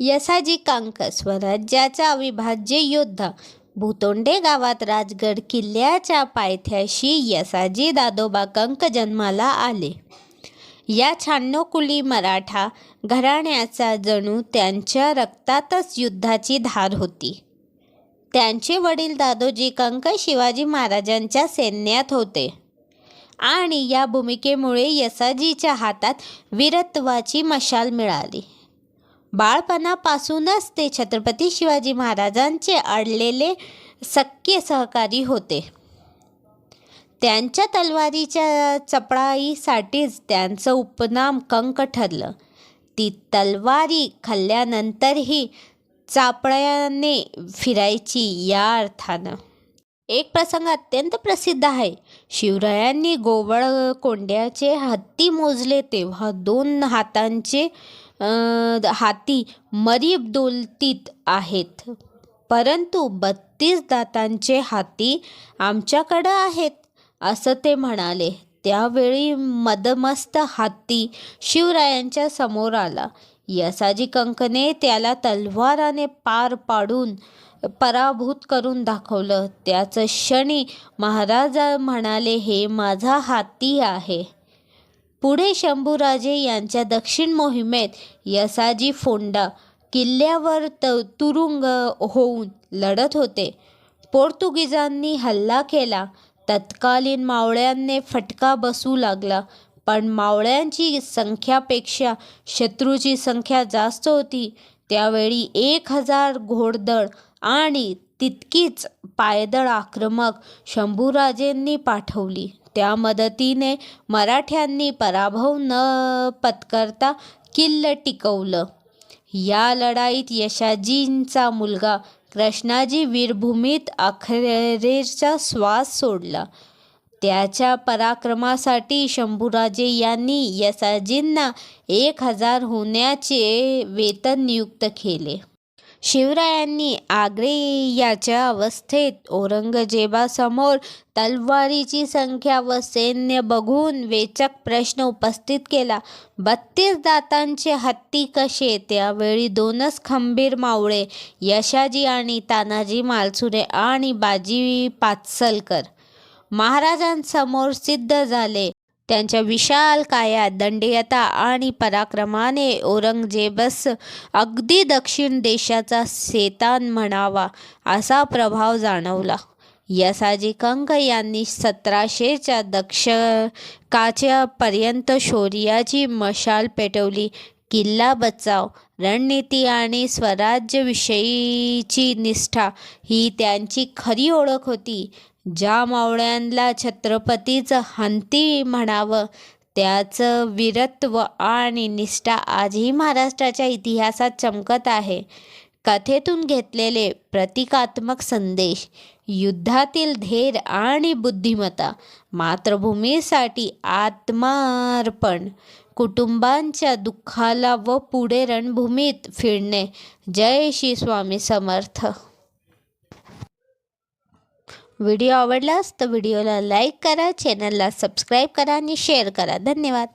यसाजी कांक स्वराज्याचा अविभाज्य योद्धा. भूतोंडे गावात राजगड किल्ल्याच्या पायथ्याशी यसाजी दादोबा कंक जन्माला आले. या छान्नोकुली मराठा घराण्याचा जणू त्यांच्या रक्तातच युद्धाची धार होती. त्यांचे वडील दादोजी कंक शिवाजी महाराजांच्या सैन्यात होते आणि या भूमिकेमुळे यसाजीच्या हातात वीरत्वाची मशाल मिळाली. बाळपणापासूनच ते छत्रपती शिवाजी महाराजांचे अडलेले सख्खे सहकारी होते. त्यांच्या तलवारीच्या चपळाईसाठीच त्यांचं उपनाम कंक ठरलं. ती तलवारी खाल्ल्यानंतरही चापळ्याने फिरायची या अर्थानं एक प्रसंग अत्यंत प्रसिद्ध आहे. शिवरायांनी गोवळ कोंड्याचे हत्ती मोजले तेव्हा दोन हातांचे हाती मरीब दोलतीत आहेत. परंतु बत्तीस दातांचे हाती आमच्याकडं आहेत असं ते म्हणाले. त्यावेळी मदमस्त हत्ती शिवरायांच्या समोर आला. यसाजी कंकने त्याला तलवाराने पार पाडून पराभूत करून दाखवलं. त्याचं क्षणी महाराज म्हणाले हे माझा हाती आहे. पुढे शंभूराजे यांच्या दक्षिण मोहिमेत यसाजी फोंडा किल्ल्यावर त तुरुंग होऊन लढत होते. पोर्तुगीजांनी हल्ला केला. तत्कालीन मावळ्यांनी फटका बसू लागला. पण मावळ्यांची संख्यापेक्षा शत्रूची संख्या जास्त होती. त्यावेळी एक हजार घोडदळ आणि तितकीच पायदळ आक्रमक शंभूराजेंनी पाठवली. त्या मदतीने मराठ्यांनी पराभव न पत्करता किल्ल टिकवलं. या लढाईत यशाजींचा मुलगा कृष्णाजी वीरभूमीत अखेरचा श्वास सोडला. त्याच्या पराक्रमासाठी शंभूराजे यांनी यशाजींना एक हजार होण्याचे वेतन नियुक्त केले. शिवरायांनी आग्रे याच्या अवस्थेत औरंगजेबासमोर तलवारीची संख्या व सैन्य बघून वेचक प्रश्न उपस्थित केला. बत्तीस दातांचे हत्ती कसे? त्यावेळी दोनच खंबीर मावळे यशाजी आणि तानाजी मालसुरे आणि बाजी पाचसलकर महाराजांसमोर सिद्ध झाले. त्यांच्या विशाल काया दंडयता आणि पराक्रमाने औरंगजेबस अगदी दक्षिण देशाचा सेतान म्हणावा असा प्रभाव जाणवला. यसाजी कंक यांनी सतराशेच्या दक्षकाच्या पर्यंत शौर्याची मशाल पेटवली. किल्ला बचाव रणनीती आणि स्वराज्यविषयीची निष्ठा ही त्यांची खरी ओळख होती. ज्या मावळ्यांना छत्रपतीचं हंती म्हणावं त्याचं वीरत्व आणि निष्ठा आजही महाराष्ट्राच्या इतिहासात चमकत आहे. कथेतून घेतलेले प्रतिकात्मक संदेश युद्धातील धैर्य आणि बुद्धिमत्ता मातृभूमीसाठी आत्मार्पण कुटुंबांच्या दुःखाला व पुढे रणभूमीत फिरणे. जय श्री स्वामी समर्थ. व्हिडिओ आवडलास तर व्हिडिओला लाईक करा चॅनलला सबस्क्राईब करा आणि शेअर करा. धन्यवाद.